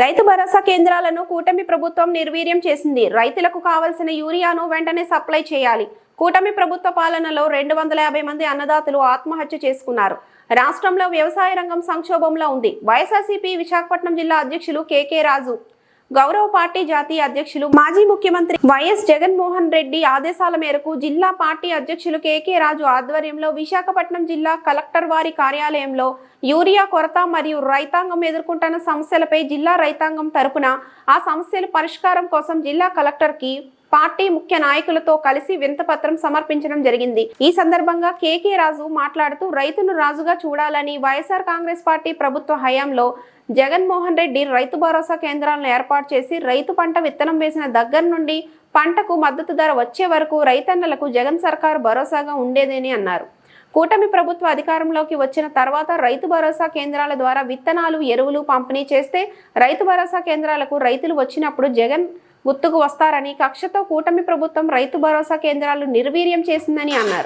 రైతు భరోసా కేంద్రాలను కూటమి ప్రభుత్వం నిర్వీర్యం చేసింది. రైతులకు కావలసిన యూరియాను వెంటనే సప్లై చేయాలి. కూటమి ప్రభుత్వ పాలనలో రెండు వందల యాభై మంది అన్నదాతలు ఆత్మహత్య చేసుకున్నారు. రాష్ట్రంలో వ్యవసాయ రంగం సంక్షోభంలో ఉంది. వైఎస్ఆర్సీపీ విశాఖపట్నం జిల్లా అధ్యక్షులు కేకే రాజు గౌరవ పార్టీ జాతీయ అధ్యక్షులు మాజీ ముఖ్యమంత్రి వైఎస్ జగన్మోహన్ రెడ్డి ఆదేశాల మేరకు జిల్లా పార్టీ అధ్యక్షులు కేకే రాజు ఆధ్వర్యంలో విశాఖపట్నం జిల్లా కలెక్టర్ వారి కార్యాలయంలో యూరియా కొరత మరియు రైతాంగం ఎదుర్కొంటున్న సమస్యలపై జిల్లా రైతాంగం తరపున ఆ సమస్యల పరిష్కారం కోసం జిల్లా కలెక్టర్కి పార్టీ ముఖ్య నాయకులతో కలిసి వింతపత్రం సమర్పించడం జరిగింది. ఈ సందర్భంగా కేకే రాజు మాట్లాడుతూ రైతును రాజుగా చూడాలని వైఎస్ఆర్ కాంగ్రెస్ పార్టీ ప్రభుత్వ హయాంలో జగన్మోహన్ రెడ్డి రైతు భరోసా కేంద్రాలను ఏర్పాటు చేసి రైతు పంట విత్తనం వేసిన దగ్గర నుండి పంటకు మద్దతు ధర వచ్చే వరకు రైతన్నలకు జగన్ సర్కారు భరోసాగా ఉండేదని అన్నారు. కూటమి ప్రభుత్వ అధికారంలోకి వచ్చిన తర్వాత రైతు భరోసా కేంద్రాల ద్వారా విత్తనాలు ఎరువులు పంపిణీ చేస్తే రైతు భరోసా కేంద్రాలకు రైతులు వచ్చినప్పుడు జగన్ గుర్తుకు వస్తారని కక్షతో కూటమి ప్రభుత్వం రైతు భరోసా కేంద్రాలు నిర్వీర్యం చేసిందని అన్నారు.